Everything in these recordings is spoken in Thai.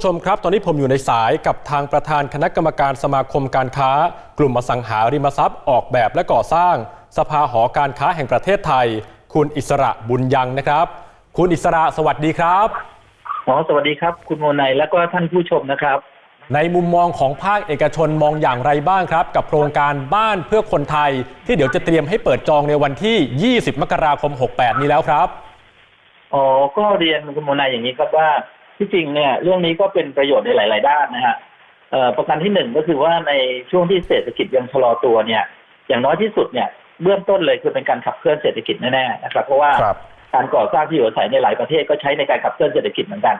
ผู้ชมครับ ตอนนี้ผมอยู่ในสายกับทางประธานคณะกรรมการสมาคมการค้า กลุ่มอสังหาริมทรัพย์ออกแบบและก่อสร้าง สภาหอการค้าแห่งประเทศไทย คุณอิสระบุญยังนะครับ คุณอิสระสวัสดีครับหมอสวัสดีครับ คุณโมไนและก็ท่านผู้ชมนะครับ ในมุมมองของภาคเอกชนมองอย่างไรบ้างครับ กับโครงการบ้านเพื่อคนไทย ที่เดี๋ยวจะเตรียมให้เปิดจองในวันที่ 20 มกราคม 68 นี้แล้วครับอ๋อก็เรียนคุณโมไนอย่างนี้ครับว่า ที่จริงเนี่ยเรื่องนี้ก็เป็นประโยชน์ในหลาย ๆ ด้านนะฮะเอ่อประการที่หนึ่งก็คือว่าในช่วงที่เศรษฐกิจยังชะลอตัวเนี่ย อย่างน้อยที่สุดเนี่ยเบื้องต้นเลยคือเป็นการขับเคลื่อนเศรษฐกิจแน่ ๆ นะครับ เพราะว่าครับการก่อสร้างที่อยู่อาศัยในหลายประเทศก็ใช้ในการขับเคลื่อนเศรษฐกิจเหมือนกัน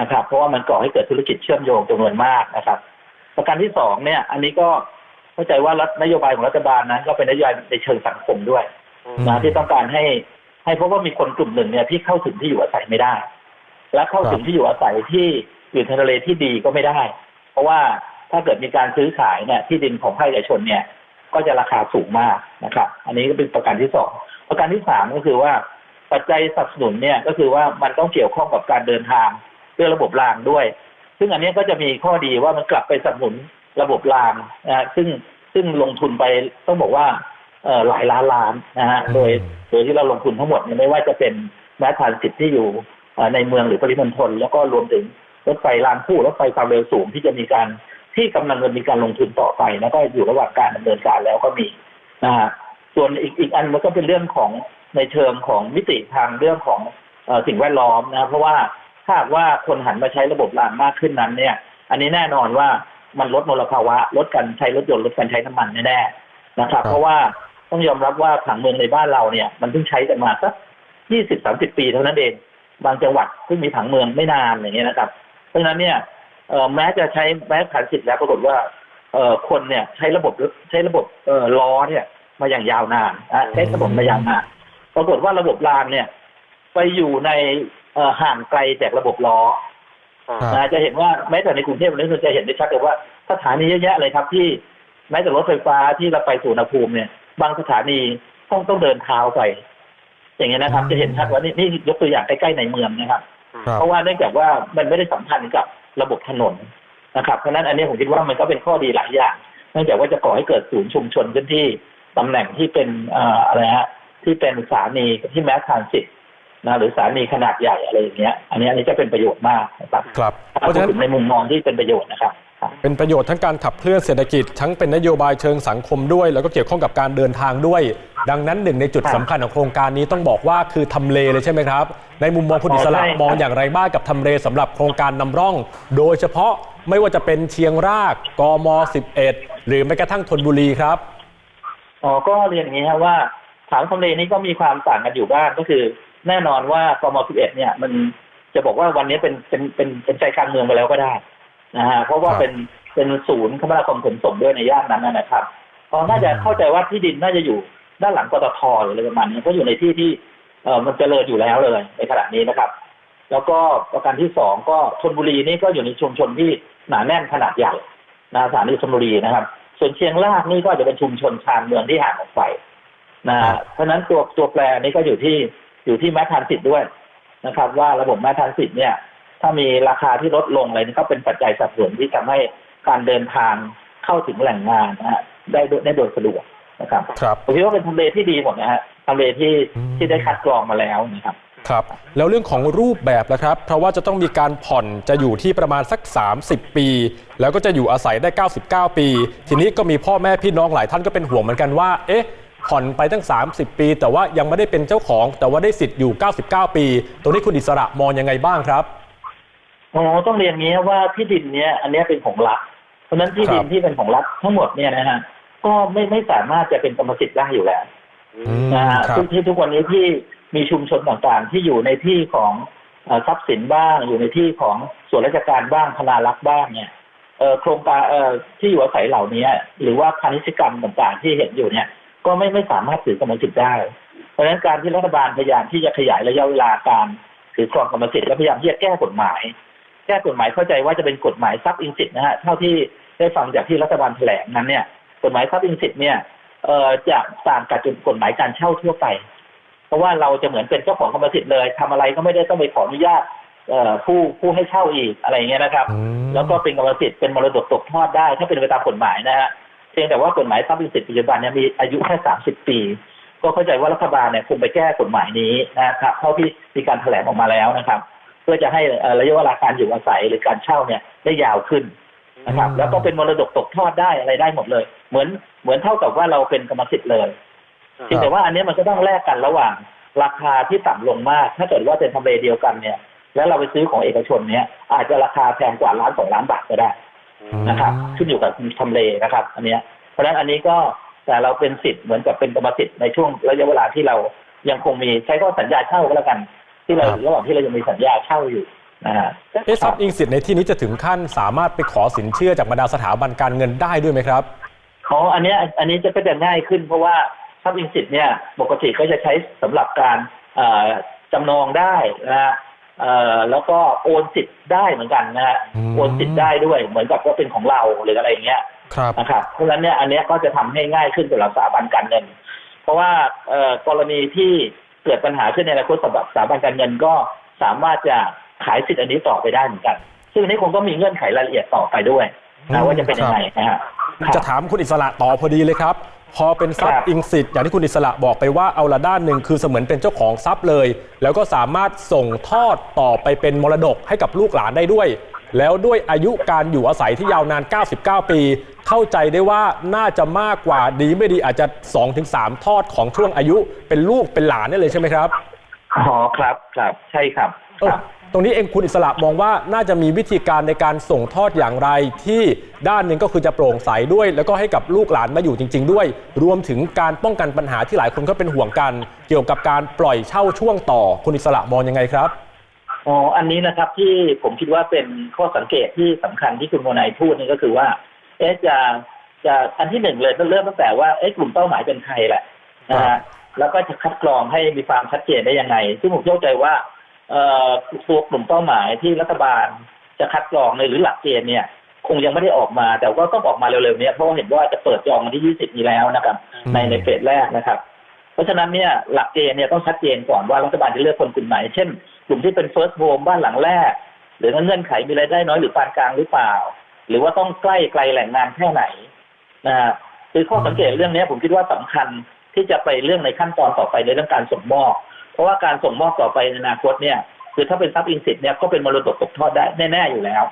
นะครับ เพราะว่ามันก่อให้เกิดธุรกิจเชื่อมโยงจำนวนมากนะครับ ประการที่สองเนี่ย อันนี้ก็เข้าใจว่ารัฐนโยบายของรัฐบาลนั้นก็เป็นนโยบายในเชิงสังคมด้วยนะที่ต้องการให้ให้เพราะว่ามีคนกลุ่มหนึ่งเนี่ยที่เข้าถึงที่อยู่อาศัยไม่ได้ และเข้าถึงที่อยู่อาศัยที่อยู่ทะเลที่ดีก็ไม่ได้ เพราะว่าถ้าเกิดมีการซื้อขายเนี่ยที่ดินของภาคเอกชนเนี่ย ก็จะราคาสูงมากนะครับ อันนี้ก็เป็นประการที่สองประการที่สามก็คือว่าปัจจัยสนับสนุนเนี่ยก็คือว่ามันต้องเกี่ยวข้องกับการเดินทางด้วยระบบรางด้วย ซึ่งอันนี้ก็จะมีข้อดีว่ามันกลับไปสนับสนุนระบบรางนะฮะซึ่งซึ่งลงทุนไปต้องบอกว่าเหลายล้านล้านนะฮะโดยโดยที่เราลงทุนทั้งหมดไม่ว่าจะเป็นแม้ทานสิทธิ์ที่อยู่ ในเมืองหรือปริมณฑลแล้วก็รวมถึงรถไฟรางคู่รถไฟความเร็วสูงที่จะมีการที่กำลังจะมีการลงทุนต่อไป แล้วก็อยู่ระหว่างการดำเนินการแล้วก็มีนะฮะส่วนอีกอีกอันมันก็เป็นเรื่องของในเชิงของมิติทางเรื่องของเอ่อสิ่งแวดล้อมนะเพราะว่าถ้าหากว่าคนหันมาใช้ระบบรางมากขึ้นนั้นเนี่ย อันนี้แน่นอนว่ามันลดมลภาวะ ลดการใช้รถยนต์ลดการใช้น้ำมันแน่ๆนะครับครับเพราะว่าต้องยอมรับว่าผังเมืองในบ้านเราเนี่ย มันเพิ่งใช้กันมาสักยี่สิบสามสิบปีเท่านั้นเอง บางจังหวัดเพิ่งมีผังเมืองไม่นานอย่างเงี้ยนะครับ เพราะฉะนั้นเนี่ยเอ่อแม้จะใช้แม้ผ่านสิทธิ์แล้วปรากฏว่าเอ่อคนเนี่ยใช้ระบบใช้ระบบเอ่อล้อเนี่ยมาอย่างยาวนานนะใช้ถนนมายาวนานปรากฏว่าระบบรางเนี่ย ไปอยู่ในเอ่อห่างไกลจากระบบล้อครับนะจะเห็นว่าแม้แต่ในกรุงเทพนี่จะเห็นได้ชัดเลยว่าสถานีเยอะแยะเลยครับที่แม้แต่รถไฟฟ้าที่เราไปสู่อุณหภูมิเนี่ย บางสถานีต้องต้องเดินเท้าไป อย่างเงี้ยนะครับอืมจะเห็นชัดว่านี่นี่ยกตัวอย่างใกล้ๆในเมืองนะครับ ครับเพราะว่าเนื่องจากว่ามันไม่ได้สัมพันธ์กับระบบถนนนะครับเพราะฉะนั้นอันนี้ผมคิดว่ามันก็เป็นข้อดีหลายอย่าง เนื่องจากว่าจะก่อให้เกิดศูนย์ชุมชนขึ้นที่ตำแหน่งที่เป็นเอ่ออะไรฮะที่เป็นสถานีที่แม้ทานสิทธิ์นะหรือสถานีขนาดใหญ่อะไรอย่างเงี้ย อันนี้อันนี้จะเป็นประโยชน์มากนะครับครับ เพถ้าราะพูฉะดนั้นถึงในมุมมองที่เป็นประโยชน์นะครับครับ เป็นประโยชน์ทั้งการขับเคลื่อนเศรษฐกิจ ทั้งเป็นนโยบายเชิงสังคมด้วย แล้วก็เกี่ยวข้องกับการเดินทางด้วย ดังนั้นหนึ่งในจุดครับสำคัญของโครงการนี้ต้องบอกว่าคือทำเลเลยใช่ไหมครับ ในมุมมองคุณอ๋ออิสระใช่ครับ มองอย่างไรบ้างกับทำเลสำหรับโครงการนำร่อง โดยเฉพาะไม่ว่าจะเป็นเชียงรากกม 11 หรือแม้กระทั่งธนบุรีครับ อ๋อก็เรียนอย่างนี้ครับว่าถามทำเลนี้ก็มีความต่างกันอยู่บ้างก็คือ แน่นอนว่ากม11เนี่ย มันจะบอกว่าวันนี้เป็นเป็นเป็นเป็นใจกลางเมืองไปแล้วก็ได้นะฮะเพราะว่าครับ เป็นเป็นศูนย์คมนาคมขนส่งด้วยในย่านนั้นนะครับก็น่าจะเข้าใจว่าที่ดินน่าจะอยู่ ด้านหลังปตทหรืออะไรประมาณนี้ก็อยู่ในที่ที่เออมันเจริญอยู่แล้วเลยในขณะนี้นะครับ แล้วก็ประการที่สองก็ธนบุรีนี่ก็อยู่ในชุมชนที่หนาแน่นขนาดใหญ่นะสถานีธนบุรีนะครับ ส่วนเชียงรากนี่ก็จะเป็นชุมชนชานเมืองที่ห่างออกไปนะครับเพราะฉะนั้นตัวตัวแปรนี้ก็อยู่ที่อยู่ที่แมททานสิทธิ์ด้วยนะครับ ว่าระบบแมททานสิทธิ์เนี่ย ถ้ามีราคาที่ลดลงอะไรนี่ก็เป็นปัจจัยสนับสนุนที่ทำให้การเดินทางเข้าถึงแหล่งงานนะฮะได้ได้โดยสะดวก นะครับครับผมคิดว่าเป็นทำเลที่ดีหมดนะฮะทำเลที่อืมที่ได้คัดกรองมาแล้วนะครับครับ แล้วเรื่องของรูปแบบละครับ เพราะว่าจะต้องมีการผ่อนจะอยู่ที่ประมาณสัก 30 ปี แล้วก็จะอยู่อาศัยได้ 99 ปี ทีนี้ก็มีพ่อแม่พี่น้องหลายท่านก็เป็นห่วงเหมือนกันว่า เอ๊ะ ผ่อนไปตั้ง 30 ปี แต่ว่ายังไม่ได้เป็นเจ้าของ แต่ว่าได้สิทธิ์อยู่ 99 ปี ตรงนี้คุณอิสระมองยังไงบ้างครับอ๋อต้องเรียนงี้ว่าที่ดินเนี้ยอันเนี้ยเป็นของรัฐ เพราะฉะนั้นที่ดินครับที่เป็นของรัฐทั้งหมดเนี่ยนะฮะ ก็ไม่ไม่สามารถจะเป็นกรรมสิทธิ์ได้อยู่แล้วอืมนะฮะครับทุกที่ทุกวันนี้ที่มีชุมชนต่างๆ ที่อยู่ในที่ของเอ่อทรัพย์สินบ้าง อยู่ในที่ของส่วนราชการบ้างธนารักษ์บ้างเนี่ยเอ่อโครงการเอ่อที่อยู่อาศัยเหล่านี้หรือว่าพาณิชยกรรมต่างๆ ที่เห็นอยู่เนี่ย ก็ไม่ไม่สามารถถือกรรมสิทธิ์ได้ เพราะฉะนั้นการที่รัฐบาลพยายามที่จะขยายระยะเวลาการถือครองกรรมสิทธิ์และพยายามที่จะแก้กฎหมาย แก้กฎหมายเข้าใจว่าจะเป็นกฎหมายทรัพย์อินสิทธิ์นะฮะเท่าที่ได้ฟังจากที่รัฐบาลแถลงนั้นเนี่ย กฎหมายทรัพย์อินสิทธิ์เนี่ยเอ่อจะต่างกับกฎหมายการเช่าทั่วไป เพราะว่าเราจะเหมือนเป็นเจ้าของกรรมสิทธิ์เลยทำอะไรก็ไม่ได้ต้องไปขออนุญาตเอ่อผู้ผู้ให้เช่าอีกอะไรอย่างเงี้ยนะครับอืมแล้วก็เป็นกรรมสิทธิ์เป็นมรดกตกทอดได้ ถ้าเป็นไปตามกฎหมายนะฮะเพียงแต่ว่ากฎหมายทรัพย์สินสิทธิปัจจุบันเนี่ยมีอายุแค่สามสิบปี ก็เข้าใจว่ารัฐบาลเนี่ยคงไปแก้กฎหมายนี้นะครับเท่าที่มีการแถลงออกมาแล้วนะครับ เพื่อจะให้เอ่อระยะเวลาการอยู่อาศัยหรือการเช่าเนี่ยได้ยาวขึ้น นะครับอืมแล้วก็เป็นมรดกตกทอดได้อะไรได้หมดเลย เหมือนเหมือนเท่ากับว่าเราเป็นกรรมสิทธิ์เลยเพียงแต่ว่าอันเนี้ยมันก็ต้องแลกกันระหว่าง ราคาที่ต่ำลงมาก ถ้าเกิดว่าเป็นทำเลเดียวกันเนี่ย แล้วเราไปซื้อของเอกชนเนี่ยอาจจะราคาแพงกว่าล้านสองล้านบาทก็ได้นะครับขึ้นอยู่กับทำเลนะครับ อันเนี้ยเพราะฉะนั้นอันนี้ก็แต่เราเป็นสิทธิ์เหมือนกับเป็นกรรมสิทธิ์ในช่วงระยะเวลาที่เรายังคงมีใช้ก็สัญญาเช่าก็แล้วกัน ที่เราครับระหว่างที่เรายังมีสัญญาเช่าอยู่ นะฮะเอ๊ะทรัพย์อิงสิทธิ์ในที่นี้จะถึงขั้นสามารถไปขอสินเชื่อจากบรรดาสถาบันการเงินได้ด้วยไหมครับเขาอันเนี้ยอันนี้จะก็จะง่ายขึ้น เพราะว่าทรัพย์อินสิทธิ์เนี่ยปกติก็จะใช้สำหรับการเอ่อจำนองได้นะฮะเอ่อแล้วก็โอนสิทธิ์ได้เหมือนกันนะฮะอืมโอนสิทธิ์ได้ด้วย เหมือนกับว่าเป็นของเราหรืออะไรอย่างเงี้ยครับนะครับเพราะฉะนั้นเนี่ยอันเนี้ยก็จะทำให้ง่ายขึ้นสำหรับสถาบันการเงิน เพราะว่าเอ่อกรณีที่เกิดปัญหาขึ้นในอนาคตสำหรับสถาบันการเงินก็สามารถจะ ขายสิทธิ์อันนี้ต่อไปได้เหมือนกัน ซึ่งอันนี้คงก็มีเงื่อนไขรายละเอียดต่อไปด้วยอืนะมว่าจะเป็นยังไงนะฮะ จะถามคุณอิสระต่อพอดีเลยครับ พอเป็นทรัพครัย์บอิงสิทธิ์อย่างที่คุณอิสระบอกไปว่าเอาละด้านหนึ่งคือเสมือนเป็นเจ้าของทรัพย์เลย แล้วก็สามารถส่งทอดต่อไปเป็นมรดกให้กับลูกหลานได้ด้วย แล้วด้วยอายุการอยู่อาศัยที่ยาวนาน 99 ปี เข้าใจได้ว่าน่าจะมากกว่าดีไม่ดีอาจจะ 2-3 ทอดของช่วงอายุเป็นลูกเป็นหลานได้เลยใช่ไหมครับอ๋อครับครับใช่ครับเอคอรับ ตรงนี้เองคุณอิสระมองว่าน่าจะมีวิธีการในการส่งทอดอย่างไร ที่ด้านหนึ่งก็คือจะโปร่งใสด้วย แล้วก็ให้กับลูกหลานมาอยู่จริง ๆ ด้วย รวมถึงการป้องกันปัญหาที่หลายคนก็เป็นห่วงกัน เกี่ยวกับการปล่อยเช่าช่วงต่อคุณอิสระมองยังไงครับอ๋ออันนี้นะครับที่ผมคิดว่าเป็นข้อสังเกตที่สำคัญที่คุณโมนายพูดนี่ก็คือว่า เอ๊ะจะจะอันที่หนึ่งเลยต้องเริ่มตั้งแต่ว่าเอ๊ะกลุ่มเป้าหมายเป็นใครแหละนะฮะแล้วก็จะคัดกรองให้มีความชัดเจนได้ยังไง ซึ่งผมเข้าใจว่า ตัวกลุ่มเป้าหมายที่รัฐบาลจะคัดกรองในหรือหลักเกณฑ์เนี่ย คงยังไม่ได้ออกมา แต่ก็ต้องออกมาเร็วๆเนี้เพราะว่าเห็นว่าจะเปิดจองวันที่ 20 นี้แล้วนะครับ ในในเฟสแรกนะครับ เพราะฉะนั้นเนี่ยหลักเกณฑ์เนี่ยต้องชัดเจนก่อนว่ารัฐบาลจะเลือกคนกลุ่มไหน เช่น กลุ่มที่เป็น first home บ้านหลังแรก หรือเงื่อนไขมีรายได้น้อยหรือปานกลางหรือเปล่า หรือว่าต้องใกล้ไกลแหล่งงานแค่ไหนนะฮะคือข้อสังเกตเรื่องนี้ผมคิดว่าสำคัญที่จะไปเรื่องในขั้นตอนต่อไปในเรื่องการส่งมอบ เพราะว่าการส่งมอบต่อไปในอนาคตเนี่ยคือถ้าเป็นทรัพย์อินสิทธิ์เนี่ยก็เป็นมรดกตกทอดได้แน่ๆอยู่แล้ว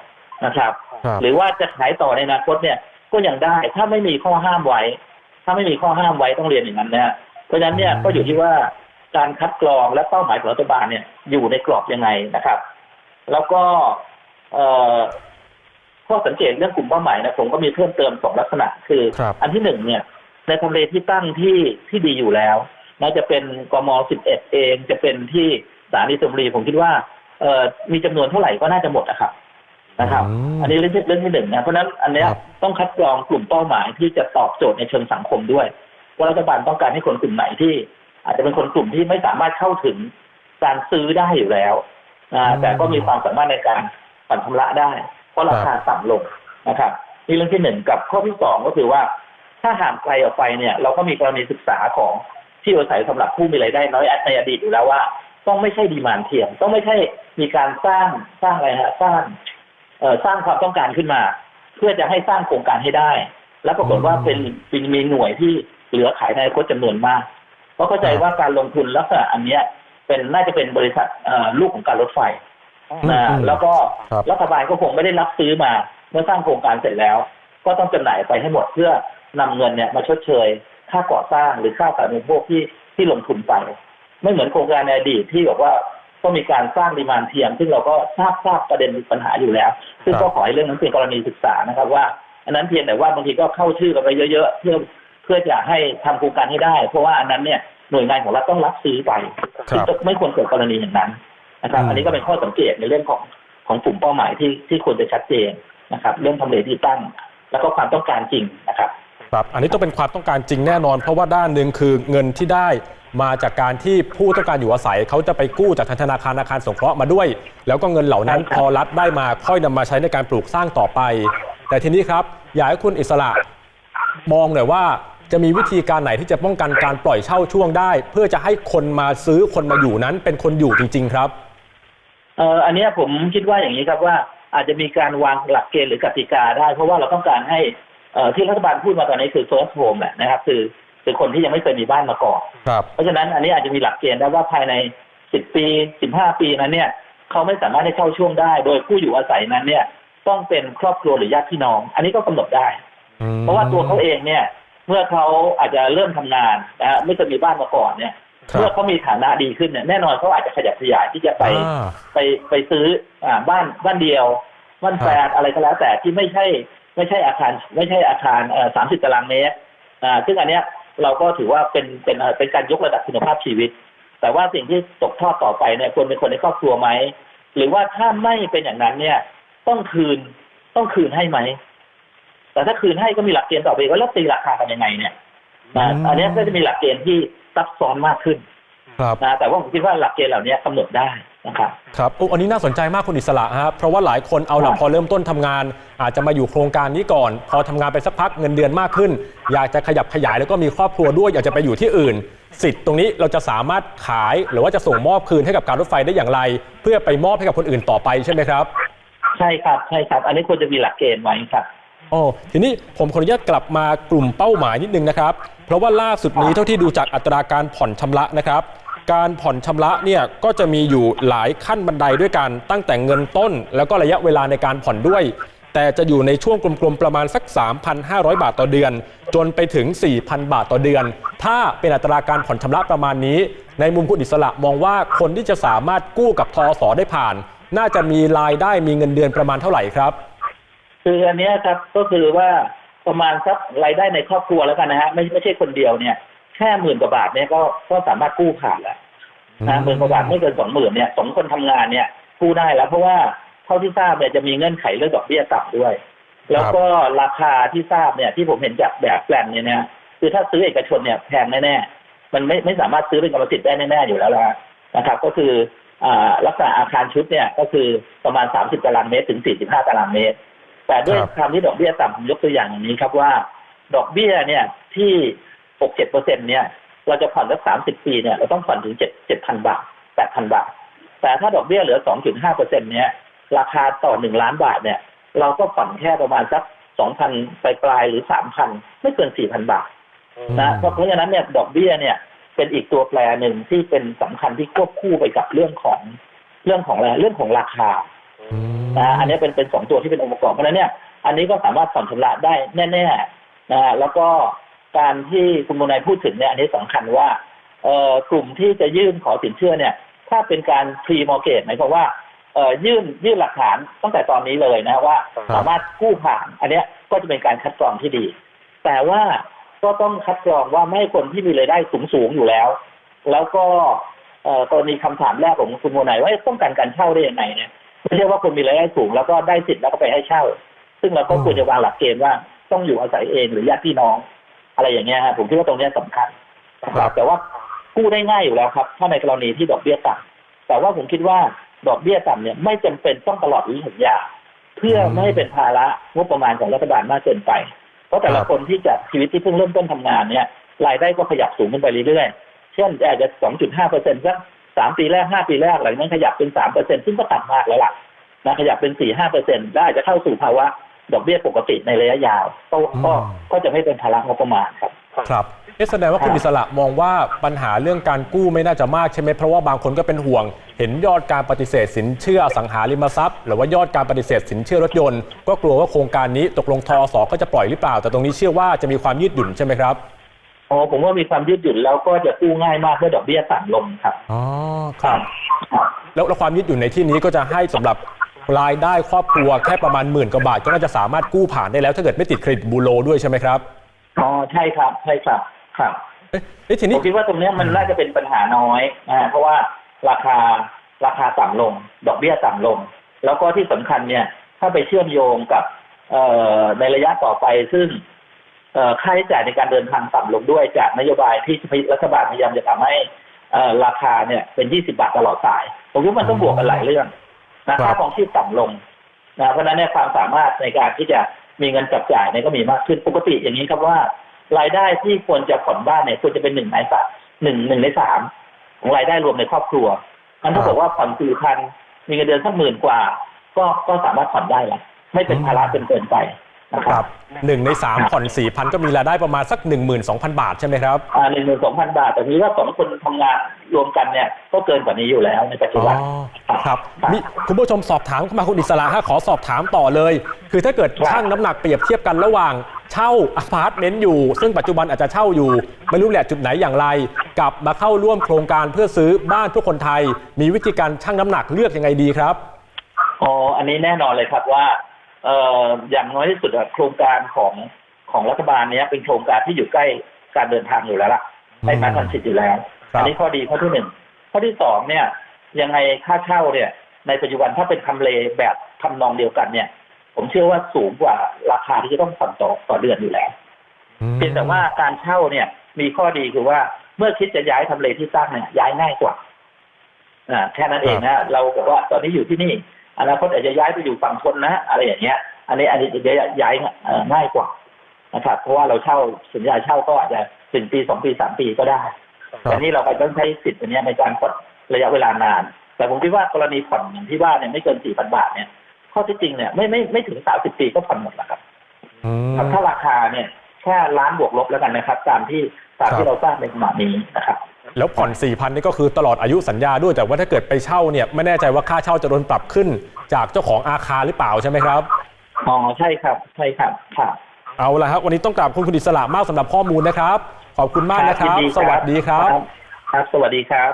นะครับครับหรือว่าจะขายต่อในอนาคตเนี่ยก็ยังได้ถ้าไม่มีข้อห้ามไว้ ถ้าไม่มีข้อห้ามไว้ต้องเรียนอย่างนั้นนะฮะเพราะฉะนั้นเนี่ยก็อยู่ที่ว่าการคัดกรองและเป้าหมายของรัฐบาลเนี่ยอยู่ในกรอบยังไงนะครับ แล้วก็เอ่อข้อสังเกตเรื่องกลุ่มเป้าหมายนะผมก็มีเพิ่มเติมสองลักษณะ คือครับอันที่หนึ่งเนี่ยในทำเลที่ตั้งที่ที่ดีอยู่แล้ว น่าจะเป็นกม11เองจะเป็นที่สถานีสมรีผมคิดว่าเอ่อมีจำนวนเท่าไหร่ก็น่าจะหมดนะครับนะครับอืมอันนี้เรื่องที่เรื่องที่หนึ่งนะเพราะฉะนั้นอันเนี้ยครับต้องคัดกรองกลุ่มเป้าหมายที่จะตอบโจทย์ในเชิงสังคมด้วย ว่ารัฐบาลต้องการให้คนกลุ่มไหนที่ อาจจะเป็นคนกลุ่มที่ไม่สามารถเข้าถึงการซื้อได้อยู่แล้วนะแต่ก็มีความสามารถในการผ่อนชำระได้ เพราะราคาต่ำลงนะครับนี่เรื่องที่หนึ่งกับข้อที่สองก็คือว่า ถ้าห่างไกลออกไปเนี่ย เราก็มีกรณีศึกษาของ ที่อยู่อาศัยสำหรับผู้มีรายได้น้อยในอดีตอยู่แล้วว่า ต้องไม่ใช่ดีมานเทียม ต้องไม่ใช่มีการสร้างสร้างอะไรฮะสร้างเอ่อสร้างความต้องการขึ้นมา เพื่อจะให้สร้างโครงการให้ได้ แล้วปรากฏว่าเป็นเป็นมีหน่วยที่เหลือขายในอนาคตจำนวนมาก เพราะเข้าใจว่าการลงทุนลักษณะอันเนี้ยเป็นน่าจะเป็นบริษัทเอ่อลูกของการรถไฟนะอืมแล้วก็ครับรัฐบาลก็คงไม่ได้รับซื้อมา เมื่อสร้างโครงการเสร็จแล้ว ก็ต้องจำหน่ายไปให้หมดเพื่อนำเงินเนี่ยมาชดเชย ค่าก่อสร้างหรือค่าสาธารณูปโภคที่ที่ลงทุนไป ไม่เหมือนโครงการในอดีตที่บอกว่าก็มีการสร้างดีมานเทียม ซึ่งเราก็ทราบทราบประเด็นปัญหาอยู่แล้ว ซึ่งก็ขอให้เรื่องนั้นเป็นกรณีศึกษานะครับว่า อันนั้นเพียงแต่ว่าบางทีก็เข้าชื่อกันไปเยอะ ๆ เพื่อเพื่อจะให้ทำโครงการให้ได้ เพราะว่าอันนั้นเนี่ยหน่วยงานของรัฐต้องรับซื้อไปครับซึ่งไม่ควรเกิดกรณีอย่างนั้นนะครับอืมอันนี้ก็เป็นข้อสังเกตในเรื่องของของกลุ่มเป้าหมายที่ที่ควรจะชัดเจนนะครับ เรื่องทำเลที่ตั้ง แล้วก็ความต้องการจริงนะครับ ครับอันนี้ต้องเป็นความต้องการจริงแน่นอน เพราะว่าด้านหนึ่งคือเงินที่ได้มาจากการที่ผู้ต้องการอยู่อาศัยเขาจะไปกู้จากทางธนาคารอาคารสงเคราะห์มาด้วย แล้วก็เงินเหล่านั้นใช่ครับพอรัฐได้มาค่อยนำมาใช้ในการปลูกสร้างต่อไป แต่ทีนี้ครับอยากให้คุณอิสระมองหน่อยว่าจะมีวิธีการไหนที่จะป้องกันการปล่อยเช่าช่วงได้ เพื่อจะให้คนมาซื้อคนมาอยู่นั้น เป็นคนอยู่จริง ๆ ครับเอ่ออันเนี้ยผมคิดว่าอย่างนี้ครับว่าอาจจะมีการวางหลักเกณฑ์หรือกติกาได้ เพราะว่าเราต้องการให้เอ่อ ที่รัฐบาลพูดมาตอนนี้คือ first home แหละนะครับ คือคือคนที่ยังไม่เคยมีบ้านมาก่อนครับเพราะฉะนั้นอันนี้อาจจะมีหลักเกณฑ์ได้ว่าภายใน10ปี15ปีนั้นเนี่ยเขาไม่สามารถให้เข้าช่วงได้ โดยผู้อยู่อาศัยนั้นเนี่ย ต้องเป็นครอบครัวหรือญาติพี่น้อง อันนี้ก็กำหนดได้อืมเพราะว่าตัวเขาเองเนี่ย เมื่อเขาอาจจะเริ่มทำงานนะฮะไม่เคยมีบ้านมาก่อนเนี่ยครับเมื่อเขามีฐานะดีขึ้นเนี่ยแน่นอนเขาอาจจะขยับขยายที่จะไปอ่าไปไปซื้ออ่าบ้านบ้านเดียวบ้านแฝดอะไรก็แล้วแต่ที่ไม่ใช่ ไม่ใช่อาคาร ไม่ใช่อาคารเอ่อสามสิบตารางเมตรอ่าซึ่งอันเนี้ยเราก็ถือว่าเป็นเป็นเอ่อเป็นการยกระดับคุณภาพชีวิต แต่ว่าสิ่งที่ตกทอดต่อไปเนี่ยควรเป็นคนในครอบครัวไหมหรือว่าถ้าไม่เป็นอย่างนั้นเนี่ย ต้องคืนต้องคืนให้ไหมแต่ถ้าคืนให้ก็มีหลักเกณฑ์ต่อไปว่าแล้วตีราคากันยังไงเนี่ยนะอืมอันเนี้ยก็จะมีหลักเกณฑ์ที่ซับซ้อนมากขึ้นครับนะแต่ว่าผมคิดว่าหลักเกณฑ์เหล่านี้กำหนดได้ นะครับครับโอ้อันนี้น่าสนใจมากคุณอิสระฮะเพราะว่าหลายคนเอาหลักครับพอเริ่มต้นทำงาน อาจจะมาอยู่โครงการนี้ก่อน พอทำงานไปสักพักเงินเดือนมากขึ้น อยากจะขยับขยายแล้วก็มีครอบครัวด้วยอยากจะไปอยู่ที่อื่น สิทธิ์ตรงนี้เราจะสามารถขายหรือว่าจะส่งมอบคืนให้กับการรถไฟได้อย่างไร เพื่อไปมอบให้กับคนอื่นต่อไปใช่ไหมครับ ใช่ครับใช่ครับ อันนี้ควรจะมีหลักเกณฑ์ไว้ครับโอ้ทีนี้ผมขออนุญาตกลับมากลุ่มเป้าหมายนิดนึงนะครับ เพราะว่าล่าสุดนี้เท่าที่ดูจากอัตราการผ่อนชำระนะครับ การผ่อนชำระเนี่ยก็จะมีอยู่หลายขั้นบันไดด้วยกันตั้งแต่เงินต้น แล้วก็ระยะเวลาในการผ่อนด้วย แต่จะอยู่ในช่วงกลมๆประมาณสัก 3,500 บาทต่อเดือน จนไปถึง 4,000 บาทต่อเดือน ถ้าเป็นอัตราการผ่อนชำระประมาณนี้ ในมุมคุณอิสระมองว่าคนที่จะสามารถกู้กับทอสอได้ผ่าน น่าจะมีรายได้มีเงินเดือนประมาณเท่าไหร่ครับคืออันนี้ครับก็คือว่าประมาณสักรายได้ในครอบครัวแล้วกันนะฮะไม่ไม่ใช่คนเดียวเนี่ย แค่หมื่นกว่าบาทเนี่ยก็ก็สามารถกู้ผ่านแล้วนะหมื่นกว่าบาทไม่เกินสองหมื่นเนี่ยสองคนทำงานเนี่ยกู้ได้แล้ว เพราะว่าเท่าที่ทราบเนี่ยจะมีเงื่อนไขเรื่องดอกเบี้ยต่ำด้วย แล้วก็ราคาที่ทราบเนี่ยที่ผมเห็นจากแบบแปลนเนี่ยนะคือถ้าซื้อเอกชนเนี่ยแพงแน่ๆมันไม่ไม่สามารถซื้อเป็นกรรมสิทธิ์ได้แน่ๆอยู่แล้วละนะครับ ก็คืออ่าลักษณะอาคารชุดเนี่ยก็คือประมาณ 30 ตารางเมตรถึง 45 ตารางเมตร แต่ด้วยครับความที่ดอกเบี้ยต่ำผมยกตัวอย่างอย่างนี้ครับว่า ดอกเบี้ยเนี่ยที่ หกเจ็ดเปอร์เซ็นเนี่ย เราจะผ่อนสักสามสิบปีเนี่ยเราต้องผ่อนถึงเจ็ดเจ็ดพันบาทแปดพันบาท แต่ถ้าดอกเบี้ยเหลือสองจุดห้าเปอร์เซ็นเนี่ย ราคาต่อหนึ่งล้านบาทเนี่ย เราก็ผ่อนแค่ประมาณสักสองพันปลายปลายๆหรือสามพันไม่เกินสี่พันบาทนะเพราะเพราะฉะนั้นเนี่ยดอกเบี้ยเนี่ยเป็นอีกตัวแปรหนึ่งที่เป็นสำคัญที่ควบคู่ไปกับเรื่องของเรื่องของอะไรเรื่องของราคานะอันนี้เป็นเป็นสองตัวที่เป็นองค์ประกอบเพราะฉะนั้นเนี่ย อันนี้ก็สามารถผ่อนชำระได้แน่ๆนะฮะแล้วก็ การที่คุณโมนายพูดถึงเนี่ยอันนี้สำคัญว่าเอ่อกลุ่มที่จะยื่นขอสินเชื่อเนี่ย ถ้าเป็นการพรีมอร์เกตหมายความว่าเอ่อยื่นยื่นหลักฐานตั้งแต่ตอนนี้เลยนะว่าครับสามารถกู้ผ่าน อันเนี้ยก็จะเป็นการคัดกรองที่ดี แต่ว่าก็ต้องคัดกรองว่าไม่ให้คนที่มีรายได้สูงสูงๆอยู่แล้ว แล้วก็เอ่อกรณีคำถามแรกของคุณโมนายว่าต้องการการเช่าได้ยังไงเนี่ยไม่ใช่ว่าคนมีรายได้สูงแล้วก็ได้สิทธิ์แล้วก็ไปให้เช่า ซึ่งเราก็อืมควรจะวางหลักเกณฑ์ว่าต้องอยู่อาศัยเองหรือญาติพี่น้อง อะไรอย่างเงี้ยฮะผมคิดว่าตรงเนี้ยสำคัญนะครับแต่ว่ากู้ได้ง่ายอยู่แล้วครับ ถ้าในกรณีที่ดอกเบี้ยต่ำแต่ว่าผมคิดว่าดอกเบี้ยต่ำเนี่ยไม่จำเป็นต้องตลอดอายุสัญญาเพื่อไม่ให้เป็นภาระงบประมาณของรัฐบาลมากเกินไป เพราะแต่ละคนที่จะชีวิตที่เพิ่งเริ่มต้นทำงานเนี่ยรายได้ก็ขยับสูงขึ้นไปเรื่อยๆเช่นอาจจะ 2.5เปอร์เซ็นต์สักสามปีแรกห้าปีแรกหลังจากนั้นขยับเป็น3เปอร์เซ็นต์ซึ่งก็ต่ำมากแล้วล่ะนะขยับเป็นสี่ห้าเปอร์เซ็นต์ได้จะเข้าสู่ภาวะ ดอกเบี้ยปกติในระยะยาวก็ก็อืมก็จะไม่เป็นภาระงบประมาณครับ ครับเอ๊ะแสดงว่าคุณครับอิสระมองว่าปัญหาเรื่องการกู้ไม่น่าจะมากใช่ไหมเพราะว่าบางคนก็เป็นห่วง เห็นยอดการปฏิเสธสินเชื่ออสังหาริมทรัพย์ หรือว่ายอดการปฏิเสธสินเชื่อรถยนต์ก็กลัวว่าโครงการนี้ตกลงทอสก็จะปล่อยหรือเปล่า แต่ตรงนี้เชื่อว่าจะมีความยืดหยุ่นใช่ไหมครับโอ้ผมว่ามีความยืดหยุ่นแล้วก็จะกู้ง่ายมากเมื่อดอกเบี้ยต่ำลงครับอ๋อครับครับแล้วแล้วความยืดหยุ่นในที่นี้ก็จะให้สำหรับ รายได้ครอบครัวแค่ประมาณหมื่นกว่าบาท ก็น่าจะสามารถกู้ผ่านได้แล้ว ถ้าเกิดไม่ติดเครดิตบูโรด้วยใช่ไหมครับอ๋อใช่ครับใช่ครับครับเอ๊ะเอ๊ะทีผนี้ มคิดว่าตรงเนี้ยมันน่าจะเป็นปัญหาน้อยนะฮะเพราะว่าราคาราคาต่ำลง ดอกเบี้ยต่ำลง แล้วก็ที่สำคัญเนี่ย ถ้าไปเชื่อมโยงกับ เอ่อในระยะต่อไปซึ่ง เอ่อค่าใช้จ่ายในการเดินทางต่ำลงด้วยจากนโยบายที่รัฐบาลพยายามจะทำให้เอ่อราคาเนี่ยเป็น 20 บาทตลอดสาย ผมว่ามันต้องบวกกันหลายเรื่อง นะครัค่าบของชีพต่ำลงนะเพราะฉะนั้นเนี่ยความสามารถในการที่จะมีเงินจับจ่ายเนี่ยก็มีมากขึ้นปกติอย่างนี้ครับว่ารายได้ที่ควรจะผ่อนบ้านเนี่ยควรจะเป็นหนึ่งในสามหนึ่งหนึ่งในสามของรายได้รวมในครอบครัวมันถ้าบอกว่าผ่อนสี่พันมีเงินเดือนสักหมื่นกว่า ก็ก็สามารถผ่อนได้แล้วไม่เป็นภาระจนเกินไป นะคครัรับบหนึ่งในสามผ่อนสี่พันก็มีรายได้ประมาณสัก12,000บาทใช่ไหมครับอ่าหนึ่งหมื่นสองพันบาท แต่ทีนี้ว่าสองคนทำงานรวมกันเนี่ยก็เกินกว่านี้อยู่แล้วในปัจจุอ๋อบันครับมีคุณผู้ชมสอบถามเข้ามาคุณอิสระฮะขอสอบถามต่อเลย คือถ้าเกิดครับช่างน้ำหนักเปรียบเทียบกันระหว่างเช่าอพาร์ตเมนต์อยู่ ซึ่งปัจจุบันอาจจะเช่าอยู่ ไม่รู้แหละจุดไหนอย่างไร กับมาเข้าร่วมโครงการเพื่อซื้อบ้านเพื่อคนไทย มีวิธีการชั่งน้ำหนักเลือกยังไงดีครับอ๋ออันนี้แน่นอนเลยครับว่า เอ่ออย่างน้อยที่สุดอะโครงการของของรัฐบาลเนี้ยเป็นโครงการที่อยู่ใกล้การเดินทางอยู่แล้วล่ะอืมใกล้ไม้ทันสิทธิ์อยู่แล้ว ครับ อันี้ข้อดีข้อที่หนึ่งข้อที่สองเนี่ยยังไงค่าเช่าเนี่ย ในปัจจุบันถ้าเป็นทำเลแบบทำนองเดียวกันเนี่ย ผมเชื่อว่าสูงกว่าราคาที่จะต้องผ่อนต่อต่อเดือนอยู่แล้วเพียงแต่ว่าการเช่าเนี่ยมีข้อดีคือว่าเมื่อคิดจะย้ายทำเลที่ตั้งเนี่ยย้ายง่ายกว่าอ่าแค่นั้นเองนะเราบอกว่าตอนนี้อยู่ที่นี่ อนาคตอาจจะย้ายไปอยู่ฝั่งทนนะอะไรอย่างเงี้ย อันนี้อันนี้จะย้ายเอ่อง่ายกว่านะครับ เพราะว่าเราเช่าสัญญาเช่าก็อาจจะหนึ่งปีสองปีสามปีก็ได้แต่นี่เราก็ต้องใช้สิทธิ์อันเนี้ยในการผ่อนระยะเวลานาน แต่ผมคิดว่ากรณีผ่อนอย่างที่ว่าเนี่ยไม่เกินสี่พันบาทเนี่ยข้อที่จริงเนี่ยไม่ไม่ไม่ถึงสามสิบปีก็ผ่อนหมดแล้วครับอืมครับถ้าราคาเนี่ยแค่ล้านบวกลบแล้วกันนะครับ ตามที่ตามครับที่เราสร้างในขณะนี้นะครับ แล้วผ่อน4,000นี่ก็คือตลอดอายุสัญญาด้วยแต่ว่าถ้าเกิดไปเช่าเนี่ยไม่แน่ใจว่าค่าเช่าจะโดนปรับขึ้น จากเจ้าของอาคารหรือเปล่าใช่ไหมครับ อ๋อใช่ครับ ใช่ครับครับเอาละครับวันนี้ต้องกราบคุณคุณอิสระมากสำหรับข้อมูลนะครับ ขอบคุณมากนะครับ ยินสวัสดีครับ ครับ สวัสดีครับ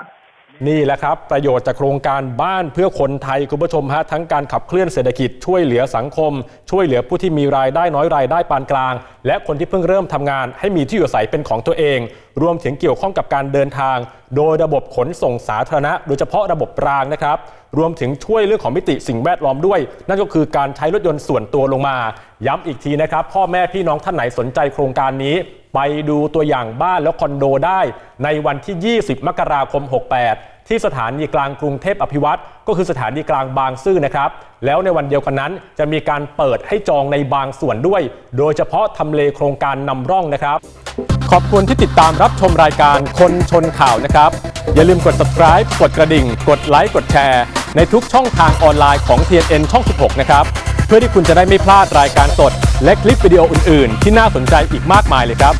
นี่แหละครับ ประโยชน์จากโครงการบ้านเพื่อคนไทยคุณผู้ชมฮะทั้งการขับเคลื่อนเศรษฐกิจช่วยเหลือสังคม ช่วยเหลือผู้ที่มีรายได้น้อยรายได้ปานกลาง และคนที่เพิ่งเริ่มทำงานให้มีที่อยู่อาศัยเป็นของตัวเอง รวมถึงเกี่ยวข้องกับการเดินทาง โดยระบบขนส่งสาธารณะ โดยเฉพาะระบบรางนะครับ รวมถึงช่วยเรื่องของมิติสิ่งแวดล้อมด้วย นั่นก็คือการใช้รถยนต์ส่วนตัวลงมา ย้ำอีกทีนะครับ พ่อแม่พี่น้องท่านไหนสนใจโครงการนี้ ไปดูตัวอย่างบ้านแล้วคอนโดได้ ในวันที่ 20 มกราคม 68ที่สถานีกลางกรุงเทพอภิวัตรก็คือสถานีกลางบางซื่อนะครับ แล้วในวันเดียวกันนั้นจะมีการเปิดให้จองในบางส่วนด้วย โดยเฉพาะทำเลโครงการนำร่องนะครับ ขอบคุณที่ติดตามรับชมรายการคนชนข่าวนะครับ อย่าลืมกด subscribe กดกระดิ่ง กดไลค์กดแชร์ ในทุกช่องทางออนไลน์ของ TNN ช่อง 16 นะครับ เพื่อที่คุณจะได้ไม่พลาดรายการสด และคลิปวิดีโออื่น ๆ ที่น่าสนใจอีกมากมายเลยครับ